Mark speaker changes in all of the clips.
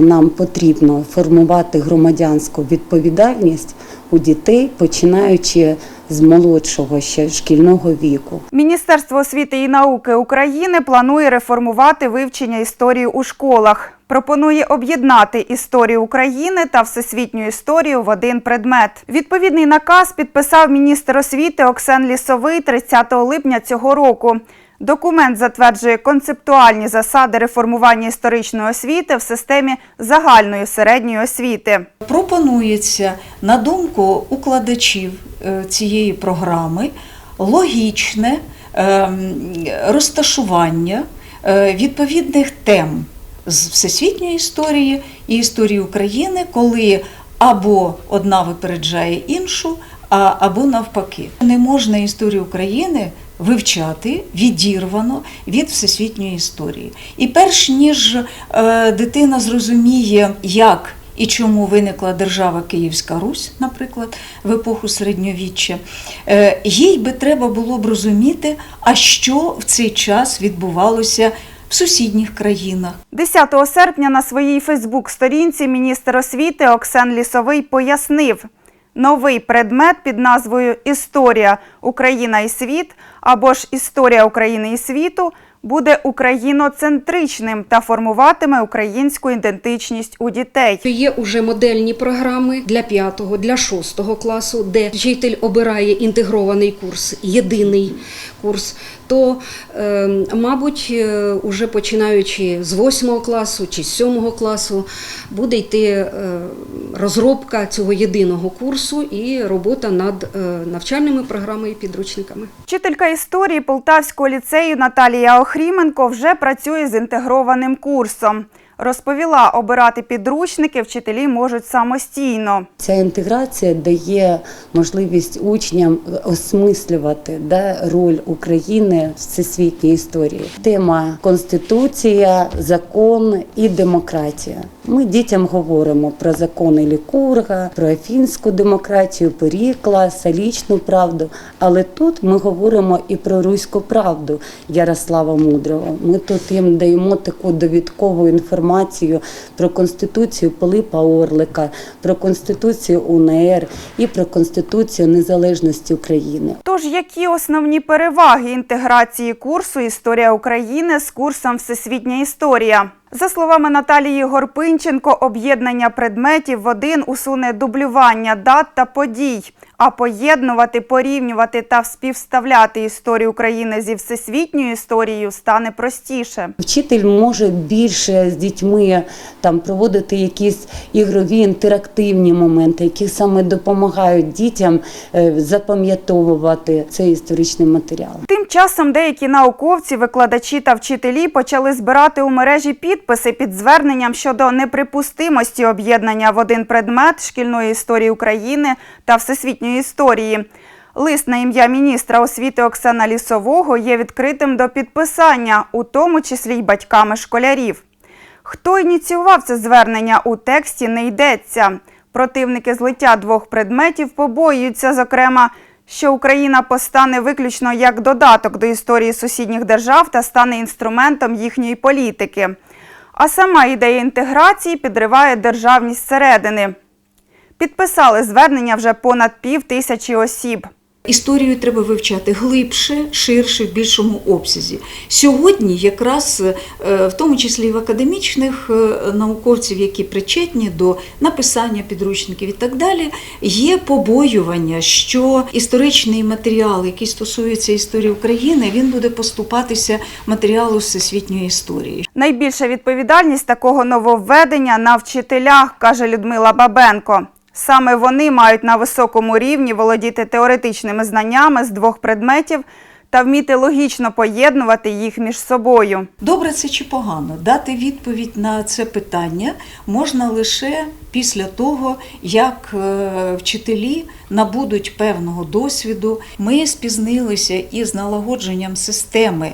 Speaker 1: Нам потрібно формувати громадянську відповідальність у дітей, починаючи з молодшого ще шкільного віку.
Speaker 2: Міністерство освіти і науки України планує реформувати вивчення історії у школах. Пропонує об'єднати історію України та всесвітню історію в один предмет. Відповідний наказ підписав міністр освіти Оксен Лісовий 30 липня цього року. Документ затверджує концептуальні засади реформування історичної освіти в системі загальної середньої освіти.
Speaker 3: Пропонується, на думку укладачів е, цієї програми, логічне ем, розташування е, відповідних тем з всесвітньої історії і історії України, коли або одна випереджає іншу, або навпаки. Не можна історію України вивчати відірвано від всесвітньої історії. І перш ніж е, дитина зрозуміє, як і чому виникла держава Київська Русь, наприклад, в епоху середньовіччя, е, їй би треба було б розуміти, а що в цей час відбувалося в сусідніх країнах.
Speaker 2: 10 серпня на своїй Фейсбук-сторінці міністр освіти Оксен Лісовий пояснив, новий предмет під назвою Історія Україна і світ або ж Історія України і світу буде україноцентричним та формуватиме українську ідентичність у дітей.
Speaker 4: Є уже модельні програми для 5, для 6 класу, де вчитель обирає інтегрований курс, єдиний курс. То, е, мабуть, е, уже починаючи з 8 класу чи з 7 класу, буде йти е, розробка цього єдиного курсу і робота над е, навчальними програмами і підручниками.
Speaker 2: Вчителька історії Полтавського ліцею Наталія Охріменко вже працює з інтегрованим курсом. Розповіла, обирати підручники вчителі можуть самостійно.
Speaker 1: Ця інтеграція дає можливість учням осмислювати да, роль України в всесвітній історії. Тема Конституція, закон і демократія. Ми дітям говоримо про закони Лікурга, про афінську демократію, Перікла, Салічну правду. Але тут ми говоримо і про руську правду Ярослава Мудрого. Ми тут їм даємо таку довідкову інформацію про конституцію Пилипа Орлика, про конституцію УНР і про конституцію незалежності України.
Speaker 2: Тож, які основні переваги інтеграції курсу Історія України з курсом Всесвітня історія? За словами Наталії Горпинченко, об'єднання предметів в один усуне дублювання дат та подій, а поєднувати, порівнювати та співставляти історію України зі всесвітньою історією стане простіше.
Speaker 1: Вчитель може більше з дітьми там проводити якісь ігрові інтерактивні моменти, які саме допомагають дітям е, запам'ятовувати цей історичний матеріал.
Speaker 2: Тим часом деякі науковці, викладачі та вчителі почали збирати у мережі підписи під зверненням щодо неприпустимості об'єднання в один предмет шкільної історії України та всесвітньої історії. Лист на ім'я міністра освіти Оксана Лісового є відкритим до підписання, у тому числі й батьками школярів. Хто ініціював це звернення у тексті не йдеться. Противники злиття двох предметів побоюються, зокрема, що Україна постане виключно як додаток до історії сусідніх держав та стане інструментом їхньої політики. А сама ідея інтеграції підриває державність зсередини. Підписали звернення вже понад пів тисячі осіб.
Speaker 3: Історію треба вивчати глибше, ширше, в більшому обсязі. Сьогодні, якраз е, в тому числі і в академічних е, науковців, які причетні до написання підручників і так далі, є побоювання, що історичний матеріал, який стосується історії України, він буде поступатися матеріалу всесвітньої історії.
Speaker 2: Найбільша відповідальність такого нововведення на вчителях, каже Людмила Бабенко. Саме вони мають на високому рівні володіти теоретичними знаннями з двох предметів та вміти логічно поєднувати їх між собою.
Speaker 3: Добре це чи погано? Дати відповідь на це питання можна лише після того, як е, вчителі набудуть певного досвіду. Ми спізнилися із налагодженням системи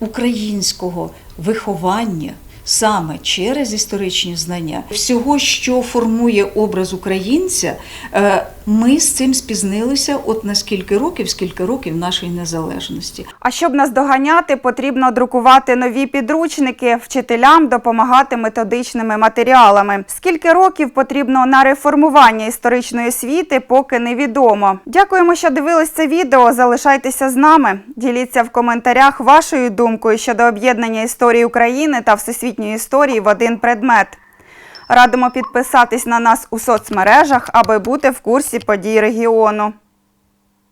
Speaker 3: українського виховання. Саме через історичні знання. Всього, що формує образ українця, е, ми з цим спізнилися от на скільки років, скільки років нашої незалежності.
Speaker 2: А щоб наздоганяти, потрібно друкувати нові підручники, вчителям допомагати методичними матеріалами. Скільки років потрібно на реформування історичної освіти, поки невідомо. Дякуємо, що дивились це відео. Залишайтеся з нами. Діліться в коментарях вашою думкою щодо об'єднання історії України та всесвітньої історії в один предмет. Радимо підписатись на нас у соцмережах, аби бути в курсі подій регіону.